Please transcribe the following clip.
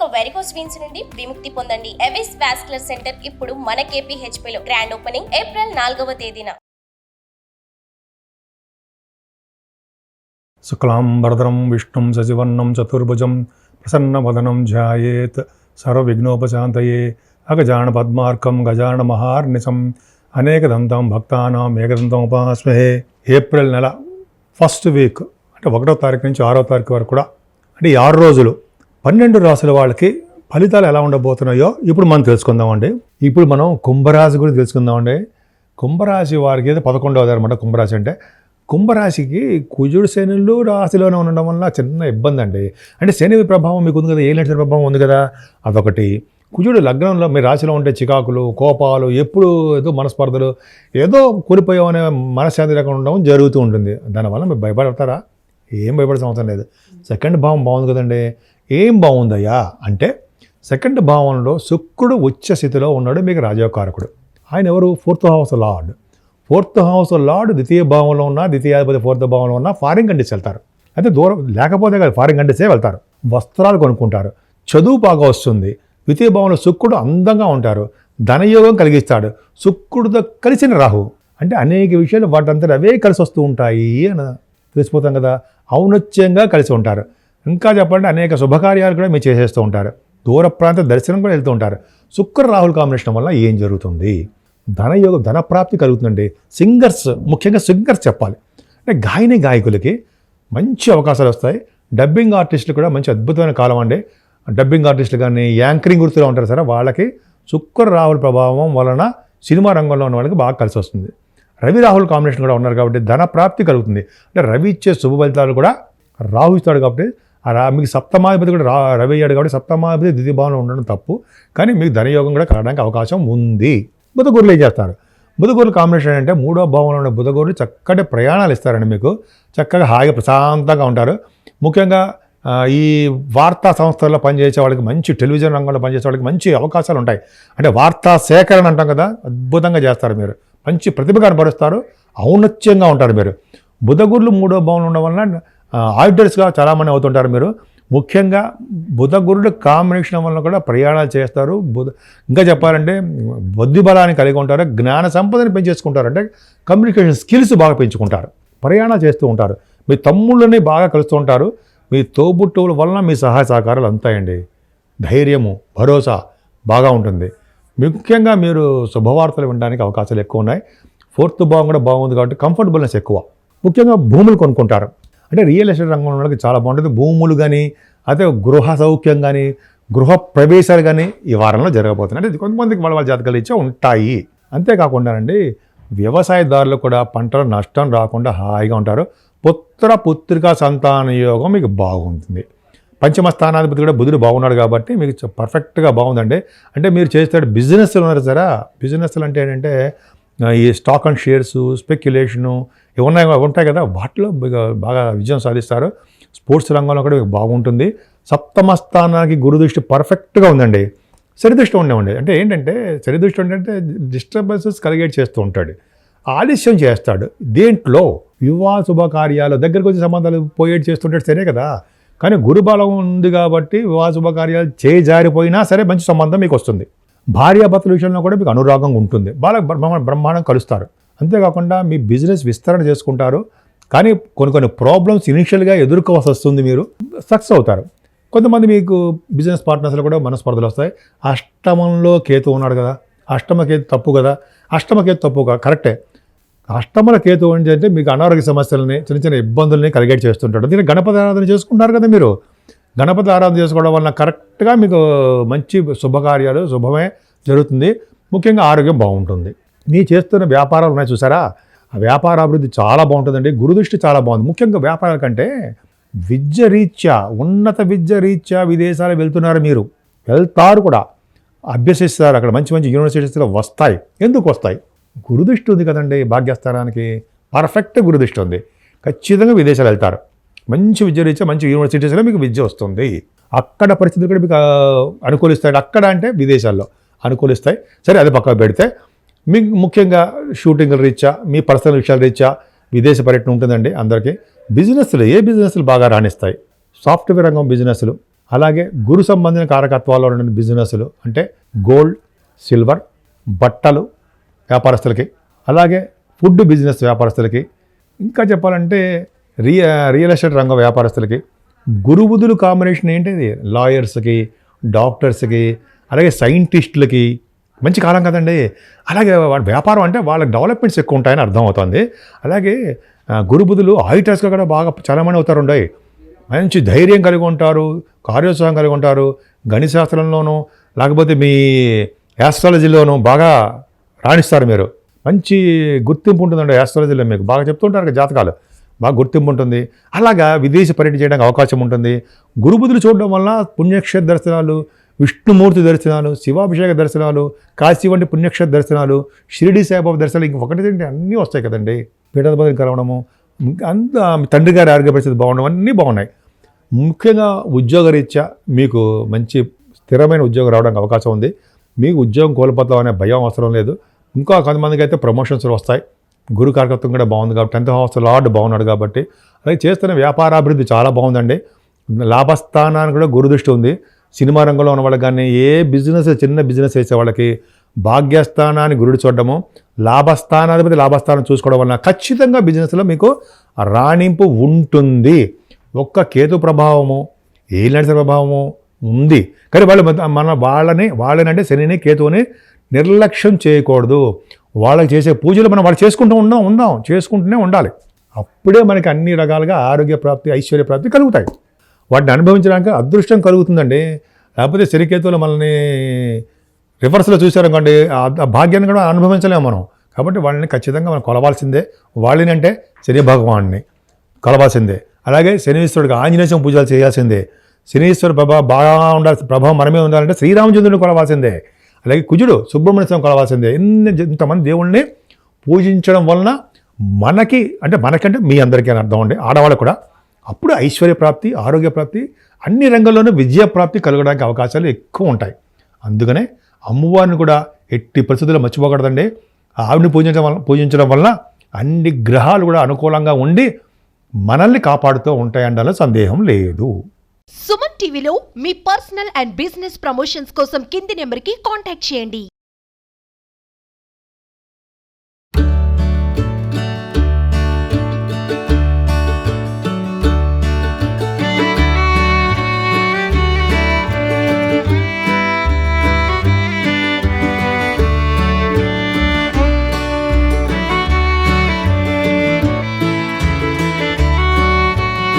ఇక varicose veins నుండి విముక్తి పొందండి. ఎవిస్ వాస్కులర్ సెంటర్ ఇప్పుడు మన KPHP లో గ్రాండ్ ఓపెనింగ్ ఏప్రిల్ నాలుగవ తేదీన. శుక్లాంబరధరం విష్ణుం సజివర్ణం చతుర్భుజం ప్రసన్నవదనం ధ్యాయేత్ సర్వవిఘ్నోపశాంతయే అగజాన పద్మార్కం గజాన మహార్నిశం అనేకదంతం భక్తానాం ఏకదంతం ఉపాస్మహే ఏప్రిల్ నెల ఫస్ట్ వీక్ అంటే ఒకటో తారీఖు నుంచి ఆరో తారీఖు వరకు కూడా అంటే ఈ ఆరు రోజులు పన్నెండు రాసుల వాళ్ళకి ఫలితాలు ఎలా ఉండబోతున్నాయో ఇప్పుడు మనం తెలుసుకుందామండి. ఇప్పుడు మనం కుంభరాశి గురించి తెలుసుకుందామండి. కుంభరాశి వారికి అయితే పదకొండవది అనమాట కుంభరాశి అంటే. కుంభరాశికి కుజుడు శనులు రాశిలోనే ఉండడం వల్ల చిన్న ఇబ్బంది అండి అంటే శని ప్రభావం మీకు ఉంది కదా ఏ నడిచిన ప్రభావం ఉంది కదా అదొకటి. కుజుడు లగ్నంలో మీ రాశిలో ఉండే చికాకులు కోపాలు ఎప్పుడు ఏదో మనస్పర్ధలు ఏదో కూలిపోయామనే మనశ్శాంతి లేకుండా ఉండడం జరుగుతూ ఉంటుంది. దానివల్ల మీరు భయపడతారా? ఏం భయపడాల్సిన అవసరం లేదు. సెకండ్ భావం బాగుంది కదండి. ఏం బాగుందయ్యా? అంటే సెకండ్ భావంలో శుక్రుడు ఉచ్చ స్థితిలో ఉన్నాడు మీకు రాజయోగకారకుడు ఆయన ఎవరు? Fourth house lord. Fourth house lord ద్వితీయ భావంలో ఉన్న ద్వితీయాధిపతి ఫోర్త్ భావంలో ఉన్న ఫారిన్ కంట్రీస్ వెళ్తారు. అయితే దూరం లేకపోతే కాదు ఫారిన్ కంట్రీసే వెళ్తారు. వస్త్రాలు కొనుక్కుంటారు. చదువు బాగా వస్తుంది. ద్వితీయ భావంలో శుక్రుడు అందంగా ఉంటారు. ధనయోగం కలిగిస్తాడు. శుక్రుడితో కలిసిన రాహు. అంటే అనేక విషయాలు వాటంతా అవే కలిసి వస్తూ ఉంటాయి అని తెలిసిపోతాం కదా. ఔన్నత్యంగా కలిసి ఉంటారు. ఇంకా చెప్పండి అనేక శుభకార్యాలు కూడా మీరు చేసేస్తూ ఉంటారు. దూర ప్రాంత దర్శనం కూడా వెళ్తూ ఉంటారు. శుక్ర రాహుల్ కాంబినేషన్ వల్ల ఏం జరుగుతుంది? ధనయోగ ధనప్రాప్తి కలుగుతుందండి. సింగర్స్ ముఖ్యంగా సింగర్స్ చెప్పాలి. అంటే గాయని గాయకులకి మంచి అవకాశాలు వస్తాయి. డబ్బింగ్ ఆర్టిస్టులు కూడా మంచి అద్భుతమైన కాలం అండి. డబ్బింగ్ ఆర్టిస్టులు కానీ యాంకరింగ్ గుర్తులో ఉంటారు సరే. వాళ్ళకి శుక్ర రాహుల్ ప్రభావం వలన సినిమా రంగంలో ఉన్న వాళ్ళకి బాగా కలిసి వస్తుంది. రవి రాహుల్ కాంబినేషన్ కూడా ఉన్నారు కాబట్టి ధన ప్రాప్తి కలుగుతుంది. అంటే రవి ఇచ్చే శుభ ఫలితాలు కూడా రాహు ఇస్తాడు కాబట్టి ఆ మీకు సప్తమాధిపతి కూడా రా రవి అయ్యాడు కాబట్టి సప్తమాధిపతి ద్వితీయ భావంలో ఉండడం తప్పు. కానీ మీకు ధనయోగం కూడా కలగడానికి అవకాశం ఉంది. బుధగురులు ఏం చేస్తారు? బుధగురులు కాంబినేషన్ అంటే మూడో భావంలో ఉన్న బుధగురులు చక్కటి ప్రయాణాలు ఇస్తారండి మీకు. చక్కగా హాయిగా ప్రశాంతంగా ఉంటారు. ముఖ్యంగా ఈ వార్తా సంస్థల్లో పనిచేసే వాళ్ళకి మంచి టెలివిజన్ రంగంలో పనిచేసే వాళ్ళకి మంచి అవకాశాలు ఉంటాయి. అంటే వార్తా సేకరణ అంటాం కదా అద్భుతంగా చేస్తారు మీరు. మంచి ప్రతిభ కనపరుస్తారు ఔన్నత్యంగా ఉంటారు మీరు. బుధగురులు మూడో భావంలో ఉండడం వలన ఆడిటర్స్గా చాలామంది అవుతుంటారు మీరు. ముఖ్యంగా బుధగురుడు కాంబినేషన్ వల్ల కూడా ప్రయాణాలు చేస్తారు. బుధ ఇంకా చెప్పాలంటే బుద్ధి బలాన్ని కలిగి ఉంటారు జ్ఞాన సంపదని పెంచేసుకుంటారు. అంటే కమ్యూనికేషన్ స్కిల్స్ బాగా పెంచుకుంటారు. ప్రయాణాలు చేస్తూ ఉంటారు. మీ తమ్ముళ్ళని బాగా కలుస్తూ ఉంటారు. మీ తోబుట్టువుల వలన మీ సహాయ సహకారాలు అంతాయండి. ధైర్యము భరోసా బాగా ఉంటుంది. ముఖ్యంగా మీరు శుభవార్తలు వినడానికి అవకాశాలు ఎక్కువ ఉన్నాయి. ఫోర్త్ భావం కూడా బాగుంది కాబట్టి కంఫర్టబుల్నెస్ ఎక్కువ. ముఖ్యంగా భూములు కొనుక్కుంటారు. అంటే రియల్ ఎస్టేట్ రంగంలో వాళ్ళకి చాలా బాగుంటుంది. భూములు కానీ అదే గృహ సౌఖ్యం కానీ గృహ ప్రవేశాలు కానీ ఈ వారంలో జరగబోతున్నాయి. అంటే కొంతమందికి వాళ్ళ వాళ్ళ జాతకాలు ఇచ్చే ఉంటాయి. అంతేకాకుండానండి వ్యవసాయదారులు కూడా పంటల నష్టం రాకుండా హాయిగా ఉంటారు. పుత్ర పుత్రికా సంతాన యోగం మీకు బాగుంటుంది. పంచమ స్థానాధిపతి కూడా బుధుడు బాగున్నాడు కాబట్టి మీకు పర్ఫెక్ట్గా బాగుందండి. అంటే మీరు చేస్తే బిజినెస్లు ఉన్నారు సరే. బిజినెస్లు అంటే ఏంటంటే ఈ స్టాక్ అండ్ షేర్స్ స్పెక్యులేషను ఇవి ఉన్నాయి ఉంటాయి కదా. వాటిలో బాగా- విజయం సాధిస్తారు. స్పోర్ట్స్ రంగంలో కూడా మీకు బాగుంటుంది. సప్తమ స్థానానికి గురుదృష్టి పర్ఫెక్ట్గా ఉందండి. సరిదృష్టి ఉండేవండి. అంటే ఏంటంటే సరిదృష్టి అంటే డిస్టర్బెన్సెస్ కలిగేట్ చేస్తూ ఉంటాడు. ఆలస్యం చేస్తాడు. దేంట్లో? వివాహ శుభకార్యాలు దగ్గరకు వచ్చి సంబంధాలు పోయేట్ చేస్తుంటాడు సరే కదా. కానీ గురుబలం ఉంది కాబట్టి వివాహ శుభకార్యాలు చేజారిపోయినా సరే మంచి సంబంధం మీకు వస్తుంది భార్యాభర్తల విషయంలో కూడా మీకు అనురాగంగా ఉంటుంది. బాగా బ్రహ్మాండం కలుస్తారు. అంతేకాకుండా మీ బిజినెస్ విస్తరణ చేసుకుంటారు. కానీ కొన్ని కొన్ని ప్రాబ్లమ్స్ ఇనిషియల్గా ఎదుర్కోవాల్సి వస్తుంది మీరు. సక్సెస్ అవుతారు. కొంతమంది మీకు బిజినెస్ పార్ట్నర్స్లో కూడా మనస్పర్ధలు వస్తాయి. అష్టమంలో కేతు ఉన్నాడు కదా. అష్టమ కేతు తప్పు కదా. అష్టమ కేతు తప్పు కదా కరెక్టే. అష్టమల కేతు ఏంటంటే మీకు అనారోగ్య సమస్యలని చిన్న చిన్న ఇబ్బందుల్ని కలిగేట్ చేస్తుంటాడు. దీన్ని గణపతి ఆరాధన చేసుకుంటారు కదా మీరు. గణపతి ఆరాధన చేసుకోవడం వలన కరెక్ట్గా మీకు మంచి శుభకార్యాలు శుభమే జరుగుతుంది. ముఖ్యంగా ఆరోగ్యం బాగుంటుంది. మీ చేస్తున్న వ్యాపారాలు ఉన్నాయి చూసారా? ఆ వ్యాపార అభివృద్ధి చాలా బాగుంటుందండి. గురుదృష్టి చాలా బాగుంది. ముఖ్యంగా వ్యాపారాల కంటే విద్య రీత్యా ఉన్నత విద్య రీత్యా విదేశాలు వెళ్తున్నారు మీరు. వెళ్తారు కూడా. అభ్యసిస్తారు. అక్కడ మంచి మంచి యూనివర్సిటీస్లో వస్తాయి. ఎందుకు వస్తాయి? గురుదృష్టి ఉంది కదండి భాగ్యస్థానానికి. పర్ఫెక్ట్ గురుదృష్టి ఉంది. ఖచ్చితంగా విదేశాలు వెళ్తారు. మంచి విద్య రీత్యా మంచి యూనివర్సిటీస్లో మీకు విద్య వస్తుంది. అక్కడ పరిస్థితులు కూడా మీకు అనుకూలిస్తాయి. అక్కడ అంటే విదేశాల్లో అనుకూలిస్తాయి. సరే అది పక్కకు పెడితే మీ ముఖ్యంగా షూటింగ్ల రీత్యా మీ పర్సనల్ విషయాల రీత్యా విదేశ పర్యటన ఉంటుందండి అందరికీ. బిజినెస్లు ఏ బిజినెస్లు బాగా రాణిస్తాయి? సాఫ్ట్వేర్ రంగం బిజినెస్లు అలాగే గురు సంబంధించిన కారకత్వాల్లో ఉన్న బిజినెస్లు అంటే గోల్డ్ సిల్వర్ బట్టలు వ్యాపారస్తులకి అలాగే ఫుడ్ బిజినెస్ వ్యాపారస్తులకి ఇంకా చెప్పాలంటే రియ రియల్ ఎస్టేట్ రంగం వ్యాపారస్తులకి గురుబుధులు కాంబినేషన్ ఏంటిది? లాయర్స్కి డాక్టర్స్కి అలాగే సైంటిస్టులకి మంచి కాలం కదండి. అలాగే వాళ్ళ వ్యాపారం అంటే వాళ్ళ డెవలప్మెంట్స్ ఎక్కువ ఉంటాయని అర్థం అవుతుంది అలాగే గురుబుధులు ఆడిటర్స్గా కూడా బాగా చాలామంది అవుతారు ఉండే మంచి ధైర్యం కలిగి ఉంటారు కార్యోత్సాహం కలిగి ఉంటారు. గణిత శాస్త్రంలోనూ లేకపోతే మీ యాస్ట్రాలజీలోనూ బాగా రాణిస్తారు మీరు. మంచి గుర్తింపు ఉంటుందండి యాస్ట్రాలజీలో మీకు. బాగా చెప్తుంటారు జాతకాలు. బాగా గుర్తింపు ఉంటుంది. అలాగా విదేశీ పర్యటన చేయడానికి అవకాశం ఉంటుంది. గురుబుధులు చూడడం వల్ల పుణ్యక్షేత్ర దర్శనాలు విష్ణుమూర్తి దర్శనాలు శివాభిషేక దర్శనాలు కాశీ వంటి పుణ్యక్షేత్ర దర్శనాలు షిరిడి సాయిబాబా దర్శనాలు ఇంకొకటి తింటే అన్నీ వస్తాయి కదండి. పీఠాధిపతిని కలవడము అంత తండ్రి గారి ఆరోగ్య పరిస్థితి బాగుండడం అన్నీ బాగున్నాయి. ముఖ్యంగా ఉద్యోగరీత్యా మీకు మంచి స్థిరమైన ఉద్యోగం రావడానికి అవకాశం ఉంది. మీకు ఉద్యోగం కోల్పోతాం అనే భయం అవసరం లేదు. ఇంకా కొంతమందికి అయితే ప్రమోషన్స్ వస్తాయి. గురు కార్యకత్వం కూడా బాగుంది కాబట్టి టెన్త్ హౌస్ లార్డ్ బాగున్నాడు కాబట్టి అలాగే చేస్తున్న వ్యాపారాభివృద్ధి చాలా బాగుందండి. లాభస్థానానికి కూడా గురు దృష్టి ఉంది. సినిమా రంగంలో ఉన్న వాళ్ళకి కానీ ఏ బిజినెస్ చిన్న బిజినెస్ చేసే వాళ్ళకి భాగ్యస్థానాన్ని గురుడు చూడడము లాభస్థానాధిపతి లాభస్థానం చూసుకోవడం వలన ఖచ్చితంగా బిజినెస్లో మీకు రాణింపు ఉంటుంది. ఒక్క కేతు ప్రభావము ఏ నడిచిన ప్రభావము ఉంది. కానీ వాళ్ళు మన- వాళ్ళని వాళ్ళని వాళ్ళనంటే శనిని కేతువుని నిర్లక్ష్యం చేయకూడదు. వాళ్ళకి చేసే పూజలు మనం వాళ్ళు చేసుకుంటూ ఉందాం ఉందాం చేసుకుంటూనే ఉండాలి. అప్పుడే మనకి అన్ని రకాలుగా ఆరోగ్య ప్రాప్తి ఐశ్వర్య ప్రాప్తి కలుగుతాయి. వాటిని అనుభవించడానికి అదృష్టం కలుగుతుందండి. లేకపోతే శనికేతువులు మనల్ని రివర్స్లో చూశారనుకోండి ఆ భాగ్యాన్ని కూడా అనుభవించలేము మనం. కాబట్టి వాళ్ళని ఖచ్చితంగా మనం కొలవాల్సిందే. వాళ్ళని అంటే శని భగవాన్ని కొలవాల్సిందే. అలాగే శనీశ్వరుడికి ఆంజనేయం పూజలు చేయాల్సిందే. శనీశ్వరుడు ప్రభా బాగా ఉండాల్సిన ప్రభావం మనమే ఉండాలంటే శ్రీరామచంద్రుడిని కొలవాల్సిందే. అలాగే కుజుడు సుబ్రహ్మణ్య స్వామి కొలవాల్సిందే. ఎన్ని ఇంతమంది దేవుణ్ణి పూజించడం వలన మనకి అంటే మనకంటే మీ అందరికీ అని అర్థం అండి ఆడవాళ్ళు కూడా. అప్పుడు ఐశ్వర్య ప్రాప్తి ఆరోగ్య ప్రాప్తి అన్ని రంగంలోనూ విజయ ప్రాప్తి కలగడానికి అవకాశాలు ఎక్కువ ఉంటాయి. అందుకనే అమ్మవారిని కూడా ఎట్టి పరిస్థితుల్లో మర్చిపోకూడదండి. ఆవిడని పూజించడం వల్ల పూజించడం వలన అన్ని గ్రహాలు కూడా అనుకూలంగా ఉండి మనల్ని కాపాడుతూ ఉంటాయండాలో సందేహం లేదు. సుమన్ టీవీలో మీ పర్సనల్ అండ్ బిజినెస్ ప్రమోషన్స్ కోసం కింది నెంబర్కి కాంటాక్ట్ చేయండి.